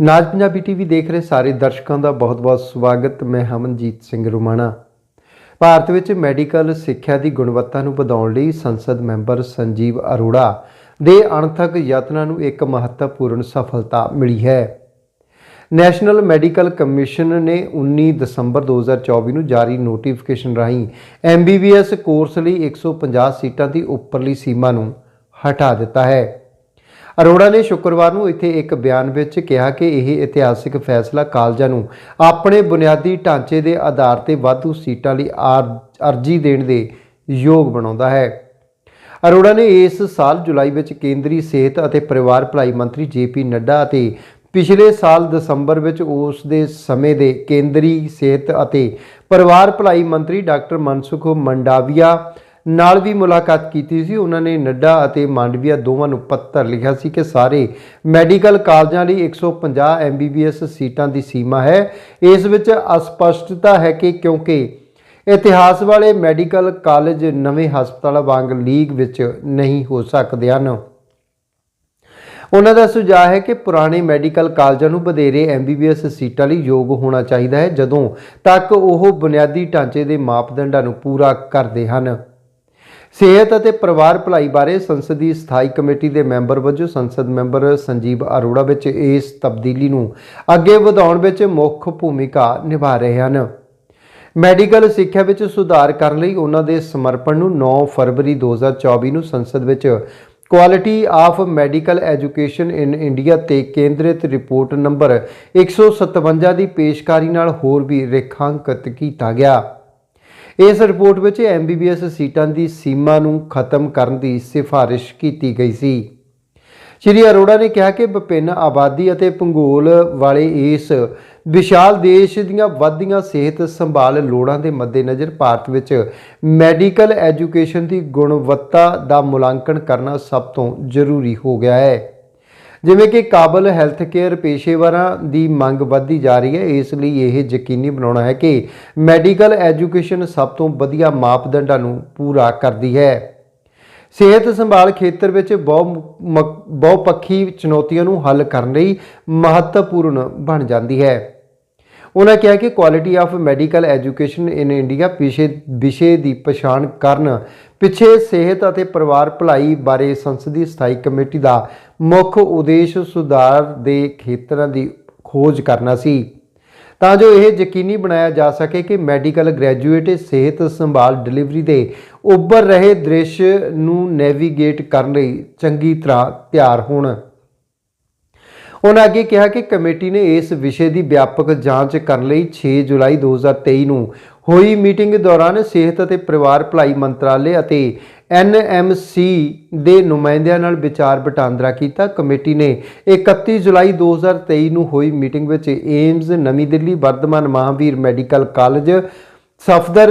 ਨਾਜ Punjabi TV ਦੇਖ ਰਹੇ ਸਾਰੇ ਦਰਸ਼ਕਾਂ ਦਾ ਬਹੁਤ-ਬਹੁਤ ਸਵਾਗਤ। ਮੈਂ ਹਮਨਜੀਤ ਸਿੰਘ ਰੁਮਾਣਾ। ਭਾਰਤ ਵਿੱਚ ਮੈਡੀਕਲ ਸਿੱਖਿਆ ਦੀ ਗੁਣਵੱਤਾ ਨੂੰ ਵਧਾਉਣ ਲਈ ਸੰਸਦ ਮੈਂਬਰ ਸੰਜੀਵ ਅਰੋੜਾ ਦੇ ਅਣਥਕ ਯਤਨਾਂ ਨੂੰ ਇੱਕ ਮਹੱਤਵਪੂਰਨ ਸਫਲਤਾ ਮਿਲੀ ਹੈ। ਨੈਸ਼ਨਲ ਮੈਡੀਕਲ ਕਮਿਸ਼ਨ ਨੇ 19 ਦਸੰਬਰ 2024 ਨੂੰ ਜਾਰੀ ਨੋਟੀਫਿਕੇਸ਼ਨ ਰਾਹੀਂ ਐਮਬੀਬੀਐਸ ਕੋਰਸ ਲਈ 150 ਸੀਟਾਂ ਦੀ ਉੱਪਰਲੀ ਸੀਮਾ ਨੂੰ ਹਟਾ ਦਿੱਤਾ ਹੈ। ਅਰੋੜਾ ਨੇ ਸ਼ੁੱਕਰਵਾਰ ਨੂੰ ਇੱਥੇ ਇੱਕ ਬਿਆਨ ਵਿੱਚ ਕਿਹਾ ਕਿ ਇਹ ਇਤਿਹਾਸਿਕ ਫੈਸਲਾ ਕਾਲਜਾਂ ਨੂੰ ਆਪਣੇ ਬੁਨਿਆਦੀ ਢਾਂਚੇ ਦੇ ਆਧਾਰ ਤੇ ਵਾਧੂ ਸੀਟਾਂ ਲਈ ਆਰ- ਅਰਜ਼ੀ ਦੇਣ ਦੇ ਯੋਗ ਬਣਾਉਂਦਾ ਹੈ। ਅਰੋੜਾ ਨੇ ਇਸ ਸਾਲ ਜੁਲਾਈ ਵਿੱਚ ਕੇਂਦਰੀ ਸਿਹਤ ਅਤੇ ਪਰਿਵਾਰ ਭਲਾਈ ਮੰਤਰੀ ਜੇਪੀ ਨੱਡਾ ਅਤੇ ਪਿਛਲੇ ਸਾਲ ਦਸੰਬਰ ਵਿੱਚ ਉਸ ਦੇ ਸਮੇਂ ਦੇ ਕੇਂਦਰੀ ਸਿਹਤ ਅਤੇ ਪਰਿਵਾਰ ਭਲਾਈ ਮੰਤਰੀ ਡਾਕਟਰ ਮਨਸੁਖ ਮੰਡਾਵੀਆ ਨਾਲ ਵੀ ਮੁਲਾਕਾਤ ਕੀਤੀ ਸੀ। ਉਹਨਾਂ ਨੇ ਨੱਡਾ ਅਤੇ ਮਾਂਡਵੀਆ ਦੋਵਾਂ ਨੂੰ ਪੱਤਰ ਲਿਖਿਆ ਸੀ ਕਿ ਸਾਰੇ ਮੈਡੀਕਲ ਕਾਲਜਾਂ ਲਈ 150 ਐਮਬੀਬੀਐਸ ਸੀਟਾਂ ਦੀ ਸੀਮਾ ਹੈ। ਇਸ ਵਿੱਚ ਅਸਪਸ਼ਟਤਾ ਹੈ ਕਿ ਕਿਉਂਕਿ ਇਤਿਹਾਸ ਵਾਲੇ ਮੈਡੀਕਲ ਕਾਲਜ ਨਵੇਂ ਹਸਪਤਾਲਾਂ ਵਾਂਗ ਲੀਗ ਵਿੱਚ ਨਹੀਂ ਹੋ ਸਕਦੇ ਹਨ। ਉਹਨਾਂ ਦਾ ਸੁਝਾਅ ਹੈ ਕਿ ਪੁਰਾਣੇ ਮੈਡੀਕਲ ਕਾਲਜਾਂ ਨੂੰ ਵਧੇਰੇ ਐਮਬੀਬੀਐਸ ਸੀਟਾਂ ਲਈ ਯੋਗ ਹੋਣਾ ਚਾਹੀਦਾ ਹੈ, ਜਦੋਂ ਤੱਕ ਉਹ ਬੁਨਿਆਦੀ ਢਾਂਚੇ ਦੇ ਮਾਪਦੰਡਾਂ ਨੂੰ ਪੂਰਾ ਕਰਦੇ ਹਨ। ਸਿਹਤ ਅਤੇ ਪਰਿਵਾਰ ਭਲਾਈ ਬਾਰੇ ਸੰਸਦੀ ਸਥਾਈ ਕਮੇਟੀ ਦੇ ਮੈਂਬਰ ਵਜੋਂ ਸੰਸਦ ਮੈਂਬਰ ਸੰਜੀਵ ਅਰੋੜਾ ਵਿੱਚ ਇਸ ਤਬਦੀਲੀ ਨੂੰ ਅੱਗੇ ਵਧਾਉਣ ਵਿੱਚ ਮੁੱਖ ਭੂਮਿਕਾ ਨਿਭਾ ਰਹੇ ਹਨ। ਮੈਡੀਕਲ ਸਿੱਖਿਆ ਵਿੱਚ ਸੁਧਾਰ ਕਰਨ ਲਈ ਉਹਨਾਂ ਦੇ ਸਮਰਪਣ ਨੂੰ 9 ਫਰਵਰੀ 2024 ਨੂੰ ਸੰਸਦ ਵਿੱਚ quality of medical education in India ਤੇ ਕੇਂਦਰਿਤ ਰਿਪੋਰਟ ਨੰਬਰ 157 ਦੀ ਪੇਸ਼ਕਾਰੀ ਨਾਲ ਹੋਰ ਵੀ ਰੇਖਾਂਕਿਤ ਕੀਤਾ ਗਿਆ। ਇਸ ਰਿਪੋਰਟ ਵਿੱਚ ਐਮਬੀਬੀਐਸ ਸੀਟਾਂ ਦੀ ਸੀਮਾ ਨੂੰ ਖਤਮ ਕਰਨ ਦੀ ਸਿਫਾਰਿਸ਼ ਕੀਤੀ ਗਈ ਸੀ। ਸ਼੍ਰੀ ਅਰੋੜਾ ਨੇ ਕਿਹਾ ਕਿ ਵਿਭਿੰਨ ਆਬਾਦੀ ਅਤੇ ਭੂਗੋਲ ਵਾਲੇ ਇਸ ਵਿਸ਼ਾਲ ਦੇਸ਼ ਦੀਆਂ ਵੱਧਦੀਆਂ ਸਿਹਤ ਸੰਭਾਲ ਲੋੜਾਂ ਦੇ ਮੱਦੇਨਜ਼ਰ ਭਾਰਤ ਵਿੱਚ ਮੈਡੀਕਲ ਐਜੂਕੇਸ਼ਨ ਦੀ ਗੁਣਵੱਤਾ ਦਾ ਮੁਲਾਂਕਣ ਕਰਨਾ ਸਭ ਤੋਂ ਜ਼ਰੂਰੀ ਹੋ ਗਿਆ ਹੈ। ਜਿਵੇਂ ਕਿ ਕਾਬਲ ਹੈਲਥ ਕੇਅਰ ਪੇਸ਼ੇਵਰਾਂ ਦੀ ਮੰਗ ਵੱਧਦੀ ਜਾ ਰਹੀ ਹੈ, ਇਸ ਲਈ ਇਹ ਯਕੀਨੀ ਬਣਾਉਣਾ ਹੈ ਕਿ ਮੈਡੀਕਲ ਐਜੂਕੇਸ਼ਨ ਸਭ ਤੋਂ ਵਧੀਆ ਮਾਪਦੰਡਾਂ ਨੂੰ ਪੂਰਾ ਕਰਦੀ ਹੈ। ਸਿਹਤ ਸੰਭਾਲ ਖੇਤਰ ਵਿੱਚ ਬਹੁ ਬਹੁਪੱਖੀ ਚੁਣੌਤੀਆਂ ਨੂੰ ਹੱਲ ਕਰਨ ਲਈ ਮਹੱਤਵਪੂਰਨ ਬਣ ਜਾਂਦੀ ਹੈ। ਉਹਨਾਂ ਕਿਹਾ ਕਿ quality of medical education in India ਪਿਛੇ ਵਿਸ਼ੇ ਦੀ ਪਛਾਣ ਕਰਨ, ਪਿੱਛੇ ਸਿਹਤ ਅਤੇ ਪਰਿਵਾਰ ਭਲਾਈ ਬਾਰੇ ਸੰਸਦੀ ਸਥਾਈ ਕਮੇਟੀ ਦਾ ਮੁੱਖ ਉਦੇਸ਼ ਸੁਧਾਰ ਦੇ ਖੇਤਰਾਂ ਦੀ ਖੋਜ ਕਰਨਾ ਸੀ। ਤਾਂ ਜੋ ਇਹ ਯਕੀਨੀ ਬਣਾਇਆ ਜਾ ਸਕੇ ਕਿ ਮੈਡੀਕਲ ਗ੍ਰੈਜੂਏਟ ਸਿਹਤ ਸੰਭਾਲ ਡਿਲੀਵਰੀ ਦੇ ਉੱਭਰ ਰਹੇ ਦ੍ਰਿਸ਼ ਨੂੰ ਨੈਵੀਗੇਟ ਕਰਨ ਲਈ ਚੰਗੀ ਤਰ੍ਹਾਂ ਤਿਆਰ ਹੋਣ। ਉਹਨਾਂ ਅੱਗੇ ਕਿਹਾ ਕਿ ਕਮੇਟੀ ਨੇ ਇਸ ਵਿਸ਼ੇ ਦੀ ਵਿਆਪਕ ਜਾਂਚ ਕਰਨ ਲਈ 6 ਜੁਲਾਈ 2023 ਨੂੰ ਹੋਈ ਮੀਟਿੰਗ ਦੌਰਾਨ ਸਿਹਤ ਅਤੇ ਪਰਿਵਾਰ ਭਲਾਈ ਮੰਤਰਾਲੇ ਅਤੇ ਐਨਐਮਸੀ ਦੇ ਨੁਮਾਇੰਦਿਆਂ ਨਾਲ ਵਿਚਾਰ ਵਟਾਂਦਰਾ ਕੀਤਾ। ਕਮੇਟੀ ਨੇ 31 ਜੁਲਾਈ 2023 ਨੂੰ ਹੋਈ ਮੀਟਿੰਗ ਵਿੱਚ ਏਮਜ਼, ਨਵੀਂ ਦਿੱਲੀ, ਵਰਧਮਾਨ ਮਹਾਵੀਰ ਮੈਡੀਕਲ ਕਾਲਜ ਸਫਦਰ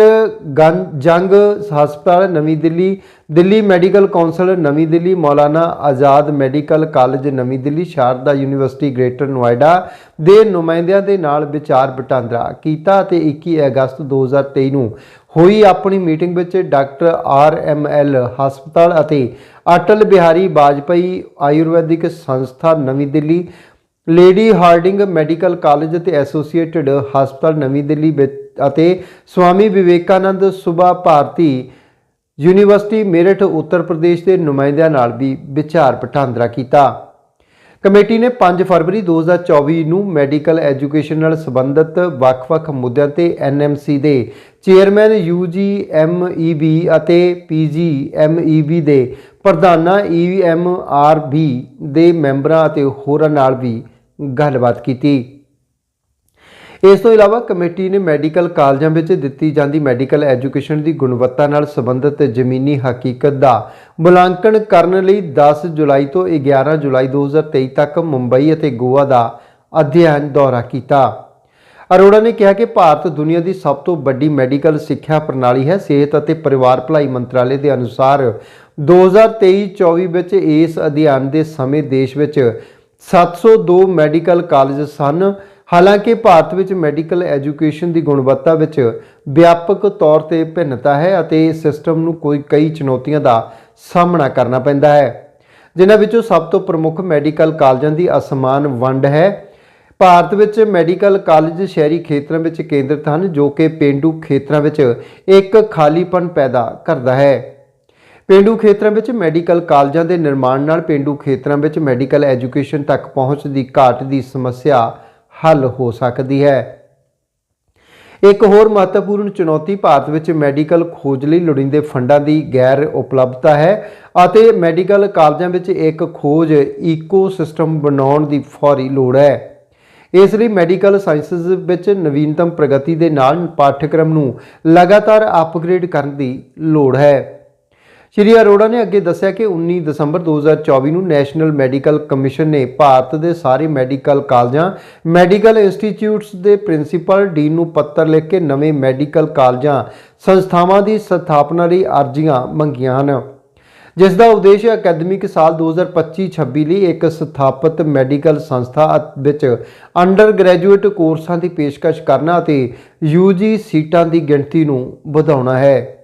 ਗੰ- ਜੰਗ ਹਸਪਤਾਲ ਨਵੀਂ ਦਿੱਲੀ ਦਿੱਲੀ ਮੈਡੀਕਲ ਕੌਂਸਲ ਨਵੀਂ ਦਿੱਲੀ, ਮੌਲਾਨਾ ਆਜ਼ਾਦ ਮੈਡੀਕਲ ਕਾਲਜ ਨਵੀਂ ਦਿੱਲੀ, ਸ਼ਾਰਦਾ ਯੂਨੀਵਰਸਿਟੀ ਗ੍ਰੇਟਰ ਨੋਇਡਾ ਦੇ ਨੁਮਾਇੰਦਿਆਂ ਦੇ ਨਾਲ ਵਿਚਾਰ ਵਟਾਂਦਰਾ ਕੀਤਾ ਅਤੇ 21 ਅਗਸਤ 2023 ਨੂੰ ਹੋਈ ਆਪਣੀ ਮੀਟਿੰਗ ਵਿੱਚ ਡਾਕਟਰ ਆਰ ਐਮ ਐਲ ਹਸਪਤਾਲ ਅਤੇ ਅਟਲ ਬਿਹਾਰੀ ਵਾਜਪਾਈ ਆਯੁਰਵੈਦਿਕ ਸੰਸਥਾ ਨਵੀਂ Delhi, Lady Hardinge medical college ਅਤੇ ਐਸੋਸੀਏਟਿਡ ਹਸਪਤਾਲ ਨਵੀਂ ਦਿੱਲੀ ਵਿੱਚ ਅਤੇ ਸਵਾਮੀ ਵਿਵੇਕਾਨੰਦ ਸੁਭਾ ਭਾਰਤੀ ਯੂਨੀਵਰਸਿਟੀ ਮੇਰਠ, ਉੱਤਰ ਪ੍ਰਦੇਸ਼ ਦੇ ਨੁਮਾਇੰਦਿਆਂ ਨਾਲ ਵੀ ਵਿਚਾਰ ਵਟਾਂਦਰਾ ਕੀਤਾ। ਕਮੇਟੀ ਨੇ 5 ਫਰਵਰੀ 2024 ਨੂੰ ਮੈਡੀਕਲ ਐਜੂਕੇਸ਼ਨ ਨਾਲ ਸੰਬੰਧਿਤ ਵੱਖ-ਵੱਖ ਮੁੱਦਿਆਂ ਤੇ ਐਨਐਮਸੀ ਦੇ ਚੇਅਰਮੈਨ ਯੂਜੀਐਮਈਬੀ ਅਤੇ ਪੀਜੀਐਮਈਬੀ ਦੇ ਪ੍ਰਧਾਨਾਂ ਈਐਮਆਰਬੀ ਦੇ ਮੈਂਬਰਾਂ ਅਤੇ ਹੋਰਾਂ ਨਾਲ ਵੀ ਗੱਲਬਾਤ ਕੀਤੀ। ਇਸ ਤੋਂ ਇਲਾਵਾ ਕਮੇਟੀ ਨੇ ਮੈਡੀਕਲ ਕਾਲਜਾਂ ਵਿੱਚ ਦਿੱਤੀ ਜਾਂਦੀ ਮੈਡੀਕਲ ਐਜੂਕੇਸ਼ਨ ਦੀ ਗੁਣਵੱਤਾ ਨਾਲ ਸੰਬੰਧਿਤ ਜ਼ਮੀਨੀ ਹਕੀਕਤ ਦਾ ਮੁਲਾਂਕਣ ਕਰਨ ਲਈ 10 ਜੁਲਾਈ ਤੋਂ 11 ਜੁਲਾਈ 2023 ਤੱਕ ਮੁੰਬਈ ਅਤੇ ਗੋਆ ਦਾ ਅਧਿਐਨ ਦੌਰਾ ਕੀਤਾ। ਅਰੋੜਾ ਨੇ ਕਿਹਾ ਕਿ ਭਾਰਤ ਦੁਨੀਆ ਦੀ ਸਭ ਤੋਂ ਵੱਡੀ ਮੈਡੀਕਲ ਸਿੱਖਿਆ ਪ੍ਰਣਾਲੀ ਹੈ। ਸਿਹਤ ਅਤੇ ਪਰਿਵਾਰ ਭਲਾਈ ਮੰਤਰਾਲੇ ਦੇ ਅਨੁਸਾਰ 2023-24 ਵਿੱਚ ਇਸ ਅਧਿਐਨ ਦੇ ਸਮੇਂ ਦੇਸ਼ ਵਿੱਚ 702 ਮੈਡੀਕਲ ਕਾਲਜ ਸਨ। ਹਾਲਾਂਕਿ ਭਾਰਤ ਵਿੱਚ ਮੈਡੀਕਲ ਐਜੂਕੇਸ਼ਨ ਦੀ ਗੁਣਵੱਤਾ ਵਿੱਚ ਵਿਆਪਕ ਤੌਰ ਤੇ ਭਿੰਨਤਾ ਹੈ ਅਤੇ ਸਿਸਟਮ ਨੂੰ ਕੋਈ ਕਈ ਚੁਣੌਤੀਆਂ ਦਾ ਸਾਹਮਣਾ ਕਰਨਾ ਪੈਂਦਾ ਹੈ। ਜਿਨ੍ਹਾਂ ਵਿੱਚੋਂ ਸਭ ਤੋਂ ਪ੍ਰਮੁੱਖ ਮੈਡੀਕਲ ਕਾਲਜਾਂ ਦੀ ਅਸਮਾਨ ਵੰਡ ਹੈ। ਭਾਰਤ ਵਿੱਚ ਮੈਡੀਕਲ ਕਾਲਜ ਸ਼ਹਿਰੀ ਖੇਤਰਾਂ ਵਿੱਚ ਕੇਂਦਰਿਤ ਹਨ, ਜੋ ਕਿ ਪੇਂਡੂ ਖੇਤਰਾਂ ਵਿੱਚ ਇੱਕ ਖਾਲੀਪਨ ਪੈਦਾ ਕਰਦਾ ਹੈ। ਪੇਂਡੂ ਖੇਤਰਾਂ ਵਿੱਚ ਮੈਡੀਕਲ ਕਾਲਜਾਂ ਦੇ ਨਿਰਮਾਣ ਨਾਲ ਪੇਂਡੂ ਖੇਤਰਾਂ ਵਿੱਚ ਮੈਡੀਕਲ ਐਜੂਕੇਸ਼ਨ ਤੱਕ ਪਹੁੰਚ ਦੀ ਘਾਟ ਦੀ ਸਮੱਸਿਆ ਹੱਲ ਹੋ ਸਕਦੀ ਹੈ। ਇੱਕ ਹੋਰ ਮਹੱਤਵਪੂਰਨ ਚੁਣੌਤੀ ਭਾਰਤ ਵਿੱਚ ਮੈਡੀਕਲ ਖੋਜ ਲਈ ਲੋੜੀਂਦੇ ਫੰਡਾਂ ਦੀ ਗੈਰ ਉਪਲਬਧਤਾ ਹੈ ਅਤੇ ਮੈਡੀਕਲ ਕਾਲਜਾਂ ਵਿੱਚ ਇੱਕ ਖੋਜ ਈਕੋਸਿਸਟਮ ਬਣਾਉਣ ਦੀ ਫੌਰੀ ਲੋੜ ਹੈ। ਇਸ ਲਈ ਮੈਡੀਕਲ ਸਾਇੰਸਜ਼ ਵਿੱਚ ਨਵੀਨਤਮ ਪ੍ਰਗਤੀ ਦੇ ਨਾਲ ਪਾਠਕ੍ਰਮ ਨੂੰ ਲਗਾਤਾਰ ਅਪਗ੍ਰੇਡ ਕਰਨ ਦੀ ਲੋੜ ਹੈ। ਸ਼੍ਰੀ ਅਰੋੜਾ ਨੇ ਅੱਗੇ ਦੱਸਿਆ ਕਿ 19 ਦਸੰਬਰ 2024 ਨੂੰ ਨੈਸ਼ਨਲ ਮੈਡੀਕਲ ਕਮਿਸ਼ਨ ਨੇ ਭਾਰਤ ਦੇ ਸਾਰੇ ਮੈਡੀਕਲ ਕਾਲਜਾਂ, ਮੈਡੀਕਲ ਇੰਸਟੀਚਿਊਟਸ ਦੇ ਪ੍ਰਿੰਸੀਪਲ ਡੀਨ ਨੂੰ ਪੱਤਰ ਲਿਖ ਕੇ ਨਵੇਂ ਮੈਡੀਕਲ ਕਾਲਜਾਂ, ਸੰਸਥਾਵਾਂ ਦੀ ਸਥਾਪਨਾ ਲਈ ਅਰਜ਼ੀਆਂ ਮੰਗੀਆਂ ਹਨ। ਜਿਸ ਦਾ ਉਦੇਸ਼ ਅਕੈਡਮਿਕ ਸਾਲ 2025-26 ਲਈ ਇੱਕ ਸਥਾਪਿਤ ਮੈਡੀਕਲ ਸੰਸਥਾ ਵਿੱਚ ਅੰਡਰ ਗ੍ਰੈਜੂਏਟ ਕੋਰਸਾਂ ਦੀ ਪੇਸ਼ਕਸ਼ ਕਰਨਾ ਅਤੇ ਯੂਜੀ ਸੀਟਾਂ ਦੀ ਗਿਣਤੀ ਨੂੰ ਵਧਾਉਣਾ ਹੈ।